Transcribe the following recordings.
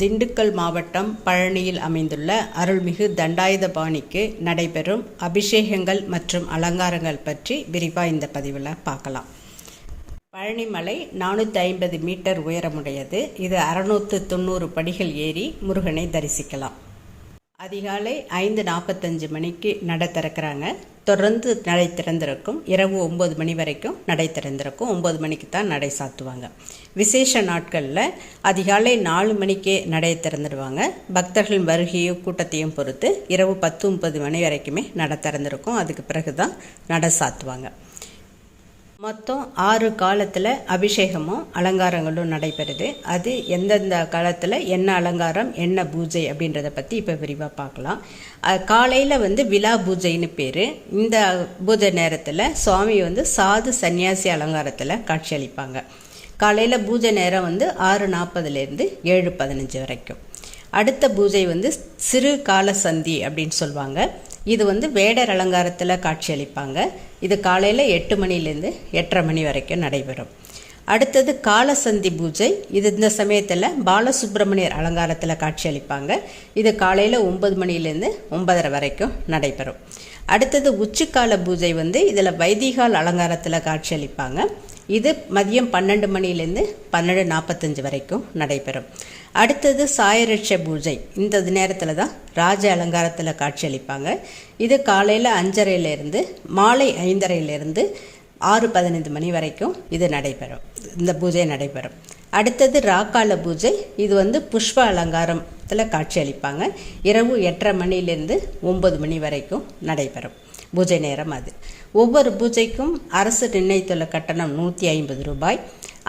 திண்டுக்கல் மாவட்டம் பழனியில் அமைந்துள்ள அருள்மிகு தண்டாயுதபாணிக்கு நடைபெறும் அபிஷேகங்கள் மற்றும் அலங்காரங்கள் பற்றி விரிவாக இந்த பதிவில் பார்க்கலாம். பழனிமலை நானூற்றி ஐம்பது மீட்டர் உயரமுடையது. இது அறுநூற்று தொண்ணூறு படிகள் ஏறி முருகனை தரிசிக்கலாம். அதிகாலை ஐந்து நாற்பத்தஞ்சு மணிக்கு நடை திறக்கிறாங்க. தொடர்ந்து நடை திறந்திருக்கும். இரவு ஒம்பது மணி வரைக்கும் நடை திறந்திருக்கும். ஒம்பது மணிக்கு தான் நடை சாத்துவாங்க. விசேஷ நாட்களில் அதிகாலை நாலு மணிக்கே நடை திறந்துடுவாங்க பக்தர்கள் வருகையும் கூட்டத்தையும் பொறுத்து இரவு பத்து முப்பது மணி வரைக்குமே நடை திறந்திருக்கும். அதுக்கு பிறகு தான் நடை சாத்துவாங்க. மொத்தம் ஆறு காலத்தில் அபிஷேகமும் அலங்காரங்களும் நடைபெறுது. அது எந்தெந்த காலத்தில் என்ன அலங்காரம் என்ன பூஜை அப்படின்றத பற்றி இப்போ விரிவாக பார்க்கலாம். காலையில் வந்து விழா பூஜைன்னு பேர். இந்த பூஜை நேரத்தில் சுவாமி வந்து சாது சன்னியாசி அலங்காரத்தில் காட்சியளிப்பாங்க. காலையில் பூஜை நேரம் வந்து ஆறு நாற்பதுலேருந்து ஏழு பதினஞ்சு வரைக்கும். அடுத்த பூஜை வந்து சிறு கால சந்தி அப்படின்னு சொல்லுவாங்க இது வந்து வேடர் அலங்காரத்தில் காட்சியளிப்பாங்க. இது காலையில் எட்டு மணிலேருந்து எட்டரை மணி வரைக்கும் நடைபெறும். அடுத்தது காலசந்தி பூஜை. இது இந்த சமயத்தில் பாலசுப்ரமணியர் அலங்காரத்தில் காட்சியளிப்பாங்க. இது காலையில் ஒம்பது மணிலேருந்து ஒன்பதரை வரைக்கும் நடைபெறும். அடுத்தது உச்சிக்கால பூஜை வந்து இதில் வைதிகால் அலங்காரத்தில் காட்சியளிப்பாங்க. இது மதியம் பன்னெண்டு மணிலேருந்து பன்னெண்டு நாற்பத்தஞ்சு வரைக்கும் நடைபெறும். அடுத்தது சாயரட்ச பூஜை. இந்த நேரத்தில் தான் ராஜ அலங்காரத்தில் காட்சியளிப்பாங்க. இது காலையில் அஞ்சரையிலேருந்து மாலை ஐந்தரையிலேருந்து ஆறு பதினைந்து மணி வரைக்கும் இது நடைபெறும். இந்த பூஜை நடைபெறும். அடுத்தது ராக்கால பூஜை. இது வந்து புஷ்ப அலங்காரத்தில் காட்சியளிப்பாங்க. இரவு எட்டரை மணிலேருந்து ஒம்பது மணி வரைக்கும் நடைபெறும். பூஜை நேரம் அது. ஒவ்வொரு பூஜைக்கும் அரசு நிர்ணயித்துள்ள கட்டணம் நூற்றி ஐம்பது ரூபாய்.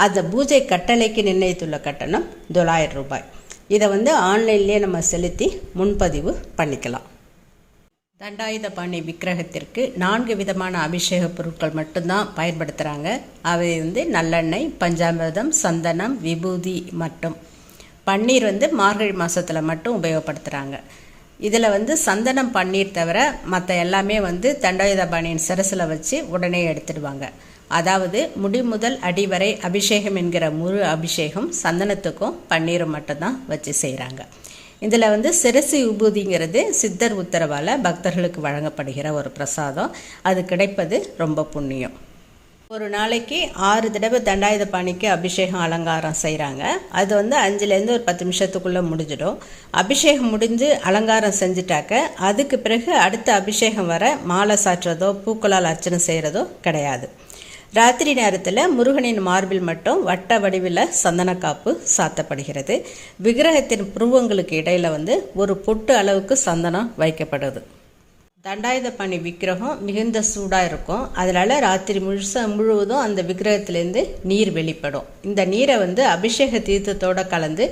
அந்த பூஜை கட்டளைக்கு நிர்ணயித்துள்ள கட்டணம் தொள்ளாயிரம் ரூபாய். இதை வந்து ஆன்லைன்லேயே நம்ம செலுத்தி முன்பதிவு பண்ணிக்கலாம். தண்டாயுதபாணி விக்கிரகத்திற்கு நான்கு விதமான அபிஷேக பொருட்கள் மட்டும்தான் பயன்படுத்துகிறாங்க அவை வந்து நல்லெண்ணெய் பஞ்சாமிரதம் சந்தனம் விபூதி மட்டும் பன்னீர் வந்து மார்கழி மாதத்தில் மட்டும் உபயோகப்படுத்துகிறாங்க இதில் வந்து சந்தனம் பன்னீர் தவிர மற்ற எல்லாமே வந்து தண்டாயுதபாணியின் சிரசில் வச்சு உடனே எடுத்துடுவாங்க. அதாவது முடி முதல் அடி வரை அபிஷேகம் என்கிற முழு அபிஷேகம் சந்தனத்துக்கும் பன்னீரும் மட்டும்தான் வச்சு செய்கிறாங்க. இதில் வந்து சிரசி உபூதிங்கிறது சித்தர் உத்தரவால் பக்தர்களுக்கு வழங்கப்படுகிற ஒரு பிரசாதம். அது கிடைப்பது ரொம்ப புண்ணியம். ஒரு நாளைக்கு ஆறு தடவை தண்டாயுத பாணிக்கு அபிஷேகம் அலங்காரம் செய்கிறாங்க அது வந்து அஞ்சுலேருந்து ஒரு பத்து நிமிஷத்துக்குள்ளே முடிஞ்சிடும். அபிஷேகம் முடிஞ்சு அலங்காரம் செஞ்சுட்டாக்க அதுக்கு பிறகு அடுத்த அபிஷேகம் வர மாலை சாற்றுறதோ பூக்களால் அர்ச்சனை செய்கிறதோ கிடையாது. ராத்திரி நேரத்தில் முருகனின் மார்பில் மட்டும் வட்ட வடிவில் சந்தனக்காப்பு சாத்தப்படுகிறது. விக்கிரகத்தின் புருவங்களுக்கு இடையில் வந்து ஒரு பொட்டு அளவுக்கு சந்தனம் வைக்கப்படுது. தண்டாயுதபாணி விக்கிரகம் மிகுந்த சூடாக இருக்கும். அதனால் ராத்திரி முழுச முழுவதும் அந்த விக்கிரகத்திலேருந்து நீர் வெளிப்படும். இந்த நீரை வந்து அபிஷேக தீர்த்தத்தோடு கலந்து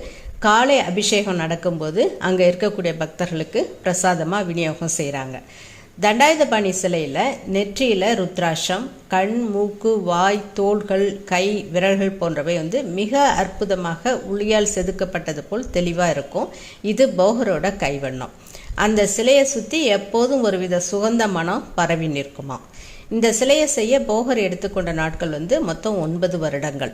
காலை அபிஷேகம் நடக்கும்போது அங்கே இருக்கக்கூடிய பக்தர்களுக்கு பிரசாதமாக விநியோகம் செய்கிறாங்க தண்டாயுதபாணி சிலையில் நெற்றியில் ருத்ராட்சம் கண் மூக்கு வாய் தோள்கள் கை விரல்கள் போன்றவை வந்து மிக அற்புதமாக உளியால் செதுக்கப்பட்டது போல் தெளிவாக இருக்கும். இது போகரோட கைவண்ணம். அந்த சிலையை சுற்றி எப்போதும் ஒருவித சுகந்த மனம் பரவி நிற்குமா. இந்த சிலையை செய்ய போகர் எடுத்துக்கொண்ட நாட்கள் வந்து மொத்தம் ஒன்பது வருடங்கள்.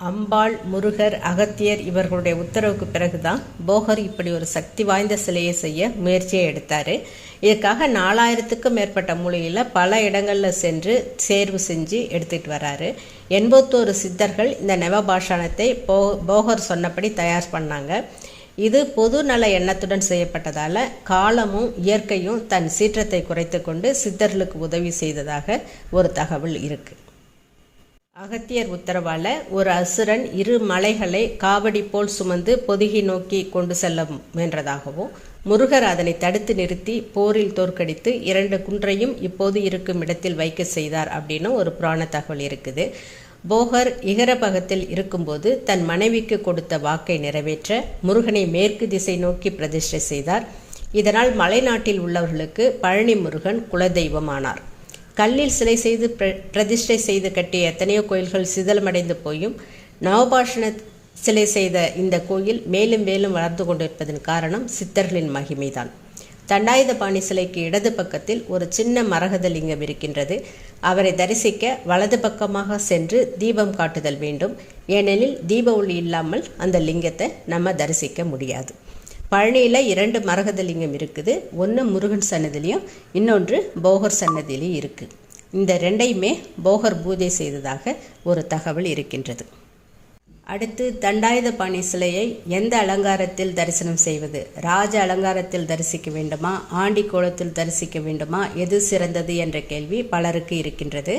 அம்பாள் முருகர் அகத்தியர் இவர்களுடைய உத்தரவுக்கு பிறகுதான் போகர் இப்படி ஒரு சக்தி வாய்ந்த சிலையை செய்ய முயற்சியை எடுத்தார். இதுக்காக நாலாயிரத்துக்கும் மேற்பட்ட மூலையில் பல இடங்களில் சென்று தேர்வு செஞ்சு எடுத்துகிட்டு வராரு. எண்பத்தோரு சித்தர்கள் இந்த நவபாஷாணத்தை போ போகர் சொன்னபடி தயார் பண்ணாங்க. இது பொது நல எண்ணத்துடன் செய்யப்பட்டதால் காலமும் இயற்கையும் தன் சீற்றத்தை குறைத்து கொண்டு சித்தர்களுக்கு உதவி செய்ததாக ஒரு தகவல் இருக்குது அகத்தியர் உத்தரவால ஒரு அசுரன் இரு மலைகளை காவடி போல் சுமந்து பொதுகி நோக்கி கொண்டு செல்ல முயன்றதாகவும் முருகர் அதனை தடுத்து நிறுத்தி போரில் தோற்கடித்து இரண்டு குன்றையும் இப்போது இருக்கும் இடத்தில் வைக்க செய்தார் அப்படின்னு ஒரு புராண தகவல் இருக்குது. போகர் இகரபகத்தில் இருக்கும்போது தன் மனைவிக்கு கொடுத்த வாக்கை நிறைவேற்ற முருகனை மேற்கு திசை நோக்கி பிரதிஷ்டை செய்தார். இதனால் மலைநாட்டில் உள்ளவர்களுக்கு பழனி முருகன் குலதெய்வமானார். கல்லில் சிலை செய்து பிர பிரதிஷ்டை செய்து கட்டிய எத்தனையோ கோயில்கள் சிதலமடைந்து போயும் நவபாஷண சிலை செய்த இந்த கோயில் மேலும் மேலும் வளர்ந்து கொண்டிருப்பதன் காரணம் சித்தர்களின் மகிமைதான். தண்டாயுதபாணி சிலைக்கு இடது பக்கத்தில் ஒரு சின்ன மரகத லிங்கம் இருக்கின்றது. அவரை தரிசிக்க வலது பக்கமாக சென்று தீபம் காட்டுதல் வேண்டும். ஏனெனில் தீப ஒளி இல்லாமல் அந்த லிங்கத்தை நம்ம தரிசிக்க முடியாது. பழனியில் இரண்டு மரகத லிங்கம் இருக்குது. ஒன்று முருகன் சன்னதிலையும் இன்னொன்று போகர் சன்னதிலையும் இருக்குது இந்த ரெண்டையுமே போகர் பூஜை செய்ததாக ஒரு தகவல் இருக்கின்றது. அடுத்து தண்டாயுதபாணி சிலையை எந்த அலங்காரத்தில் தரிசனம் செய்வது? ராஜ அலங்காரத்தில் தரிசிக்க வேண்டுமா? ஆண்டி கோலத்தில் தரிசிக்க வேண்டுமா? எது சிறந்தது என்ற கேள்வி பலருக்கு இருக்கின்றது.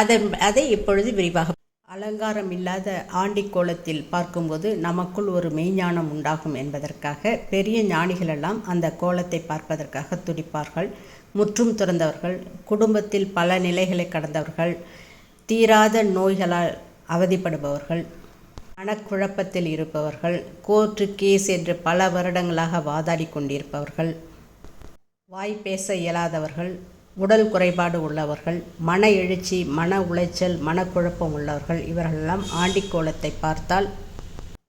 அதை அதை இப்பொழுது விரிவாக அலங்காரம் இல்லாத ஆண்டி கோலத்தில் பார்க்கும்போது நமக்குள் ஒரு மெய்ஞானம் உண்டாகும் என்பதற்காக பெரிய ஞானிகளெல்லாம் அந்த கோலத்தை பார்ப்பதற்காக துடிப்பார்கள். முற்றும் துறந்தவர்கள் குடும்பத்தில் பல நிலைகளை கடந்தவர்கள் தீராத நோய்களால் அவதிப்படுபவர்கள் மனக்குழப்பத்தில் இருப்பவர்கள் கோர்ட்டு கேஸ் என்று பல வருடங்களாக வாதாடி கொண்டிருப்பவர்கள் வாய் பேச இயலாதவர்கள் உடல் குறைபாடு உள்ளவர்கள் மன எழுச்சி மன உளைச்சல் மனக்குழப்பம் உள்ளவர்கள் இவர்களெல்லாம் ஆண்டிக்கோலத்தை பார்த்தால்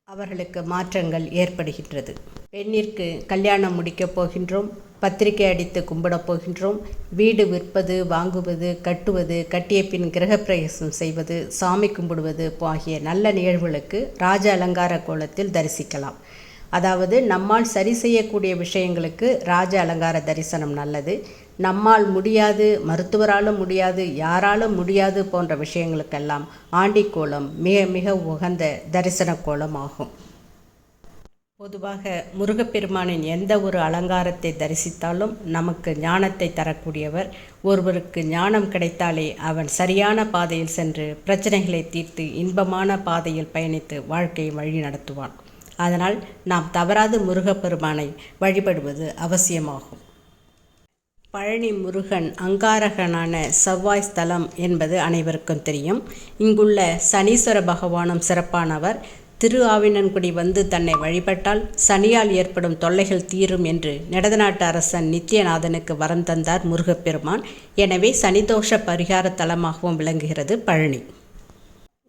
அவர்களுக்கு மாற்றங்கள் ஏற்படுகின்றது. பெண்ணிற்கு கல்யாணம் முடிக்கப் போகின்றோம் பத்திரிகை அடித்து கும்பிடப் போகின்றோம். வீடு விற்பது வாங்குவது கட்டுவது கட்டிய பின் கிரகப்பிரவேசம் செய்வது சாமி கும்பிடுவது ஆகிய நல்ல நிகழ்வுகளுக்கு ராஜ அலங்கார கோலத்தில் தரிசிக்கலாம். அதாவது நம்மால் சரி செய்யக்கூடிய விஷயங்களுக்கு ராஜ அலங்கார தரிசனம் நல்லது. நம்மால் முடியாது மருத்துவராலும் முடியாது யாராலும் முடியாது போன்ற விஷயங்களுக்கெல்லாம் ஆண்டிக்கோளம் மிக மிக உகந்த தரிசன கோலம் ஆகும் பொதுவாக முருகப்பெருமானின் எந்த ஒரு அலங்காரத்தை தரிசித்தாலும் நமக்கு ஞானத்தை தரக்கூடியவர். ஒருவருக்கு ஞானம் கிடைத்தாலே அவன் சரியான பாதையில் சென்று பிரச்சனைகளை தீர்த்து இன்பமான பாதையில் பயணித்து வாழ்க்கையை வழி நடத்துவான். அதனால் நாம் தவறாது முருகப்பெருமானை வழிபடுவது அவசியமாகும். பழனி முருகன் அங்காரகனான செவ்வாய் ஸ்தலம் என்பது அனைவருக்கும் தெரியும். இங்குள்ள சனீஸ்வர பகவானும் சிறப்பானவர். திரு ஆவினன்குடி வந்து தன்னை வழிபட்டால் சனியால் ஏற்படும் தொல்லைகள் தீரும் என்று நடதநாட்டு அரசன் நித்யநாதனுக்கு வரம் தந்தார் முருகப்பெருமான். எனவே சனிதோஷ பரிகார தலமாகவும் விளங்குகிறது பழனி.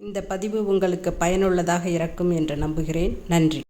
இந்த பதிவு உங்களுக்கு பயனுள்ளதாக இருக்கும் என்று நம்புகிறேன். நன்றி.